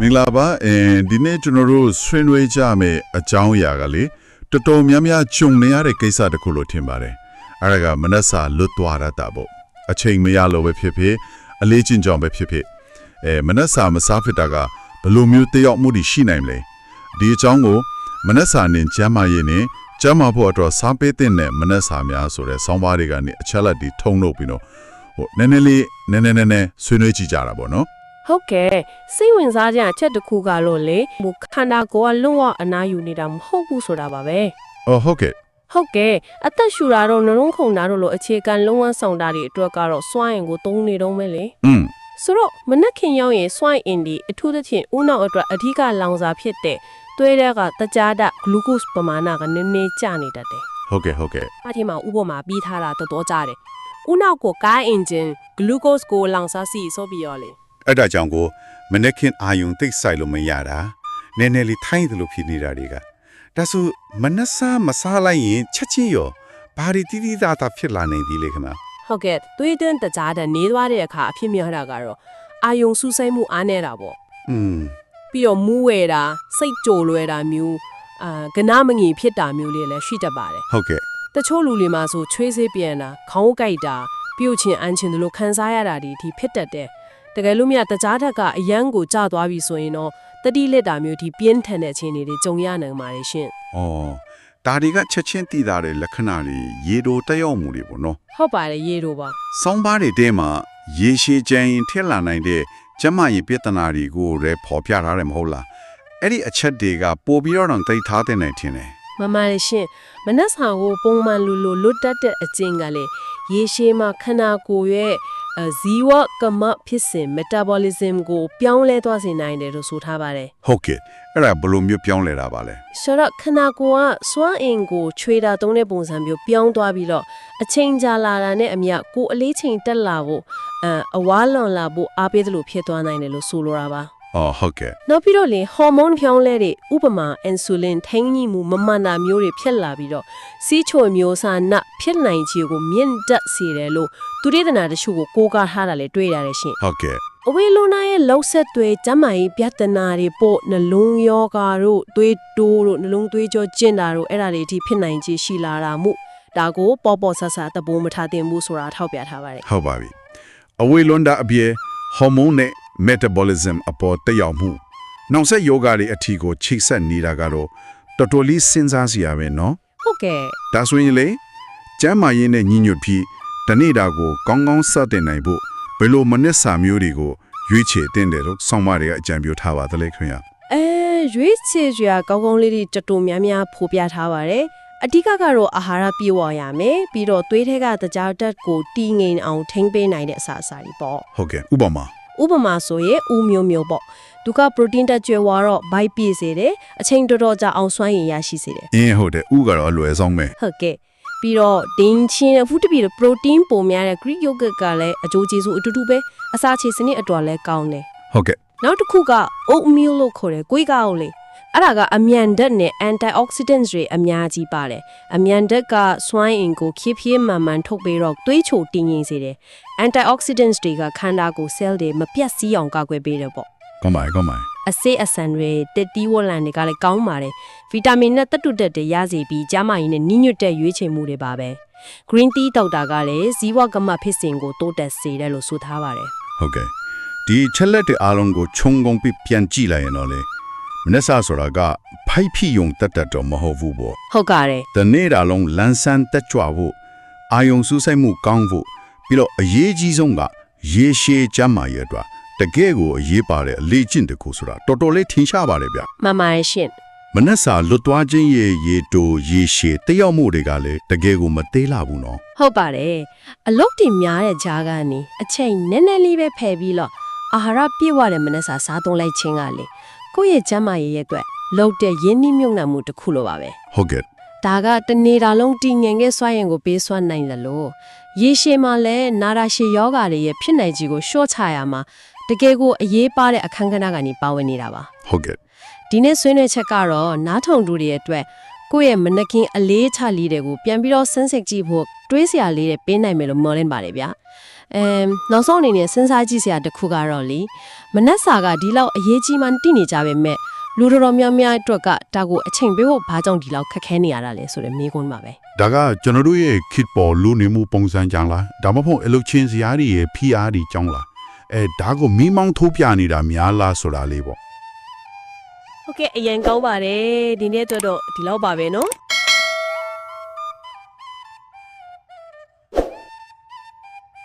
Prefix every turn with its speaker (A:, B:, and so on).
A: မင်္ဂလာပါအဲဒီနေ့ကျွန်တော်တို့ဆွေးနွေးကြမယ့်အကြောင်းအရာကလေတော်တော်များများကြုံနေရတဲ့ကိစ္စတစ်ခုလို့ထင်ပါတယ်အဲ့ဒါကမနက်စာလွတ်သွားရတာပေါ့အချိန်မရလို့ပဲဖြစ်ဖြစ်အလေးချင်းကြောင့်ပဲဖြစ်ဖြစ်အဲမနက်စာမစားဖြစ်တာကဘယ်လိုမျိုးတယောက်မှုတွေရှိနိုင်မလဲဒီအကြောင်းကိုမနက်စာနဲ့ကျမ်းမာရေးနဲ့ကျမ်းမာဖို့အတွက်စားပေးတဲ့နဲ့မနက်စာများဆိုတဲ့ဆောင်းပါးတွေကနေအချက်လက်တွေထုံလုပ်ပြီးတော့ဟိုနည်းနည်းလေးနည်းနည်းနည်းနည်းဆွေးနွေးကြည့်ကြတာပေါ့နော်
B: ဟုတ်ကဲ့စိတ်ဝင်စားကြအချက်တစ်ခုကတော့လေဟိုခန္ဓာကိုယ်ကလုံးဝအနာယူနေတာမဟုတ်ဘူးဆိုတာပါပဲ
A: အော်ဟုတ်ကဲ့
B: ဟုတ်ကဲ့အသက်ရှူတာတော့နှလုံးခုန်တာတော့လို့အခြေခံလုံးဝဆောင်တာတွေအတွက်ကတော့စွမ်းအင်ကိုသုံးနေတော့မယ်လေ
A: อืม
B: ဆိုတော့မနက်ခင်ရောက်ရင်စွမ်းအင်ဒီအထူးသဖြင့်ဦးနောက်အတွက်အဓိကလောင်စာဖြစ်တဲ့သွေးတဲ့ကတကြားဓာတ်ဂလူကို့စ်ပမာဏကနည်းနည်းကျနေတတ်တယ်
A: ဟုတ်ကဲ့ဟုတ်ကဲ့
B: အထင်မှာဥပမာပြီးထားတာတော်တော်ကြားတယ်ဦးနောက်ကိုကားအင်ဂျင်ဂလူကို့စ်ကိုလောင်စာစီဆိုပြီးရောလေ
C: အဲ့ဒါကြောင့်ကိုမနေ့ခင်အာယုံသိပ်ဆိုင်လို့မရတာနည်းနည်းလေးထိုင်းတယ်လို့ဖြစ်နေတာတွေကဒါဆိုမနှစားမစားလိုက်ရင်ချက်ချင်းရောဘာတွေတိတိတသားဖြစ်လာနိုင်သည်လေခင်ဗျာ
B: ဟုတ်ကဲ့သွေးသွင်းတကြားတဲ့နေသွားတဲ့အခါအဖြစ်မြောက်တာကတော့အာယုံစူးစိုက်မှုအားနေတာပေါ့
C: อืม
B: ပြီးတော့မူးဝဲတာစိတ်ကြိုလွယ်တာမျိုးအာကနာမငီဖြစ်တာမျိုးလေးလည်းရှိတတ်ပါတယ်
C: ဟုတ်ကဲ့
B: တချို့လူတွေမှာဆိုချွေးစေးပြန်တာခေါင်းကိုက်တာပြုတ်ချင်အန်ချင်တို့လိုခံစားရတာဒီအထိဖြစ်တတ်တယ် တကယ်လို့မြတ်တကြားထက်ကအယမ်းကိုကျသွားပြီဆိုရင်တော့တတိလက်တာမျိုးဒီပြင်းထန်တဲ့အခြေအနေတွေကြုံရနိုင်ပါတယ်ရှင်
C: ဩဒါတွေကချက်ချင်းတည်တာတဲ့လက္ခဏာတွေရေတိုတက်ရောက်မှုတွေပေါ့နော်
B: ဟုတ်ပါတယ်ရေတို့ပါ
C: စောင်းပါးတွေတဲမှာရေရှည်ကြရင်ထက်လာနိုင်တဲ့ကျမရင်ပြဿနာတွေကိုလည်းပေါ်ပြထားတယ်မဟုတ်လားအဲ့ဒီအချက်တွေကပို့ပြီးတော့တိတ်ထားတဲ့နိုင်ထင်တယ်
B: မမရရှင်မနက်စာကိုပုံမှန်လူလိုလွတ်တတ်တဲ့အကျင့်ကလေရေရှည်မှာခန္ဓာကိုယ်ရဲ့အဲ ဇီဝကမဖြစ်စဉ် metabolism ကို ပြောင်းလဲသွားစေနိုင်တယ်လို့ဆိုထားပါတယ်
C: ဟုတ်ကဲ့အဲ့ဒါဘယ်လိုမျိုးပြောင်းလဲတာပါလဲ
B: ဆိုတော့ခန္ဓာကိုယ်ကစွမ်းအင်ကိုခြွေတာသုံးတဲ့ပုံစံမျိုးပြောင်းသွားပြီးတော့အချိန်ကြာလာတာနဲ့အမျှကိုယ်အလေးချိန်တက်လာဖို့အဲအဝါလွန်လာဖို့အားပေးသလိုဖြစ်သွားနိုင်တယ်လို့ဆိုလိုတာပါ
C: အော်ဟုတ်ကဲ့
B: နောက်ပြီးတော့လေဟော်မုန်းပြောင်းလဲတွေဥပမာအင်ဆူလင်ထိန်းညှိမှုမမှန်တာမျိုးတွေဖြစ်လာပြီးတော့စီးချိုမျိုးစားနတ်ဖြစ်နိုင်ခြေကိုမြင့်တက်စေတယ်လို့သူရိဒနာတချို့ကိုကိုးကားထားတာလေတွေ့ရတယ်ရှင်
C: ဟုတ်ကဲ့
B: အဝေးလိုနာရဲ့လောက်ဆက်တွေကျမ်းမာရေးပြဿနာတွေပို့နှလုံးယောဂါတို့သွေးတိုးတို့နှလုံးသွေးကြောကျင့်တာတို့အဲ့ဒါတွေအထိဖြစ်နိုင်ခြေရှိလာတာမှုဒါကိုပေါ်ပေါ်ဆဆသဘောမထားသင့်ဘူးဆိုတာထောက်ပြထားပါတယ်
C: ဟုတ်ပါပြီအဝေးလွန်တာအပြေဟော်မုန်းနဲ့ metabolism အပေါ်တက်ရောက်မှုနှောင်ဆက်ယောဂတွေအထီကိုချိတ်ဆက်နေတာကတော့တော်တော်လေးစဉ်းစားစရာပဲနော်
B: ဟုတ်ကဲ့
C: ဒါဆိုရင်လေကျမ်းမာရေးနဲ့ညီညွတ်ပြီးတနေ့တာကိုကောင်းကောင်းစတင်နိုင်ဖို့ဘယ်လိုမနစ်စာမျိုးတွေကိုရွေးချယ်တင်တယ်လို့ဆောင်းမတွေကအကြံပြုထားပါသလဲခင်ဗျာ
B: အဲရွေးချယ်ရွာကောင်းကောင်းလေးတွေတော်တော်များများဖော်ပြထားပါတယ်အဓိကကတော့အာဟာရပြည့်ဝရမယ်ပြီးတော့သွေးထဲကတကြားဓာတ်ကိုတီးငိမ်အောင်ထိန်းပေးနိုင်တဲ့အစာအစာတွေပေါ့
C: ဟုတ်ကဲ့ဥပမာ
B: ဥပမာဆိုရင်ဥမျိုးမျိုးပေါ့သူကပရိုတင်းတက်ကျွဲဝါတော့ဘိုက်ပြည့်စေတယ်အချိန်တော်တော်ကြာအောင်စွမ်းရည်ရရှိစေတယ်
C: အင်းဟုတ်တယ်ဥကတော့အလွယ်ဆုံးပဲ
B: ဟုတ်ကဲ့ပြီးတော့ဒင်းချင်းအဖူးတပီတော့ပရိုတင်းပုံများတဲ့ Greek yogurt ကလည်းအကျိုးကျေးဇူးအတူတူပဲအစာချေစနစ်အတွက်လည်းကောင်းတယ်
C: ဟုတ်ကဲ့
B: နောက်တစ်ခုက oatmeal လို့ခေါ်တယ်ကိုယ်ကောက်လေ အဲ့ဒါကအမြန်ဓာတ်နဲ့ antioxidants တွေအများကြီးပါတယ်အမြန်ဓာတ်ကစွမ်းအင်ကိုဖြည်းဖြည်းမှန်မှန်ထုတ်ပေးတော့သွေးချိုတင်းငိမ့်စေတယ် antioxidants တွေကခန္ဓာကိုယ် cell တွေမပြတ်စီးအောင်ကာကွယ်ပေးတယ်ပေါ့
C: ကောင်းပါကောင်းပါ
B: အစိအဆန်တွေတက်တီးဝလန်တွေကလည်းကောင်းပါတယ်ဗီတာမင်နဲ့တက်တုတက်တွေရစေပြီးကျန်းမာရေးနဲ့နှိညွတ်တဲ့ရွေးချယ်မှုတွေပါပဲ green tea တောက်တာကလည်းဇီဝကမဖြစ်စဉ်ကိုတိုးတက်စေတယ်လို့ဆိုထားပါတယ်
C: ဟုတ်ကဲ့ဒီချက်လက်တွေအားလုံးကိုခြုံငုံပြီးပြန်ကြည့်လိုက်ရင်တော့လေ မနစ်စာဆိုတာကဖိုက်ဖိယုံတက်တက်တော့မဟုတ်ဘူးပေါ့
B: ဟုတ်ကဲ့
C: တနေ့တာလုံးလန်းဆန်းတက်ကြွဖို့အာယုံစူးစိုက်မှုကောင်းဖို့ပြီးတော့အရေးကြီးဆုံးကရေရှည်ကျန်းမာရေးအတွက်တကယ်ကိုအရေးပါတဲ့အလေးကျင့်တစ်ခုဆိုတာတော်တော်လေးထင်ရှားပါတယ်ဗျ
B: မှန်ပါတယ်ရှင်
C: မနက်စာလွတ်သွားခြင်းရဲ့ရေတိုရေရှည်တက်ရောက်မှုတွေကလည်းတကယ်ကိုမသေးလာဘူးနော်
B: ဟုတ်ပါတယ်အလုတ်တင်များတဲ့ကြားကနေအချိန်နည်းနည်းလေးပဲဖယ်ပြီးတော့အာဟာရပြည့်ဝတဲ့မနက်စာစားသုံးလိုက်ခြင်းကလေ ကိုယ့်ရဲ့ကျန်းမာရေးရဲ့အတွက်လောက်တဲ့ရင်းနှီးမြုပ်နှံမှုတစ်ခုလိုပါပဲ
C: ဟုတ်ကဲ့
B: ဒါကတနေတာလုံးတည်ငြိမ်ခဲ့စွမ်းရင်ကိုပေးစွမ်းနိုင်တယ်လို့ရေရှည်မှာလည်းနာရာရှည်ယောဂါတွေရဲ့ဖြစ်နိုင်ခြေကိုရှော့ချရမှာတကယ်ကိုအရေးပါတဲ့အခန်းကဏ္ဍကနေပါဝင်နေတာပါ
C: ဟုတ်ကဲ့
B: ဒီနေ့ဆွေးနွေးချက်ကတော့နားထောင်သူတွေရဲ့အတွက် ကိုယ့်ရဲ့မနက်ခင်းအလေးချလေးတွေကိုပြန်ပြီးတော့စမ်းစစ်ကြည့်ဖို့တွေးစရာလေးတွေပေးနိုင်မယ်လို့မျှော်လင့်ပါတယ်ဗျာအမ်နောက်ဆုံးအနေနဲ့စဉ်းစားကြည့်စရာတစ်ခုကတော့လေမနက်စာကဒီလောက်အရေးကြီးမှတိနေကြပဲမဲ့လူတော်တော်များများအတွက်ကဒါကိုအချိန်ပေးဖို့ဘာကြောင့်ဒီလောက်ခက်ခဲနေရတာလဲဆိုတဲ့မေးခွန်းပါပဲ
C: ဒါကကျွန်တော်တို့ရဲ့ kit ပေါ်လူနေမှုပုံစံကြောင့်လားဒါမှမဟုတ်အလုပ်ချင်းစရာတွေရဲ့ PR တွေကြောင့်လားအဲဒါကိုမိမောင်းထိုးပြနေတာများလားဆိုတာလေးပေါ့
B: ဟုတ်ကဲ့အရင်ကောင်းပါတယ်ဒီနေ့အတွက်တော့ဒီလောက်ပါပဲနော်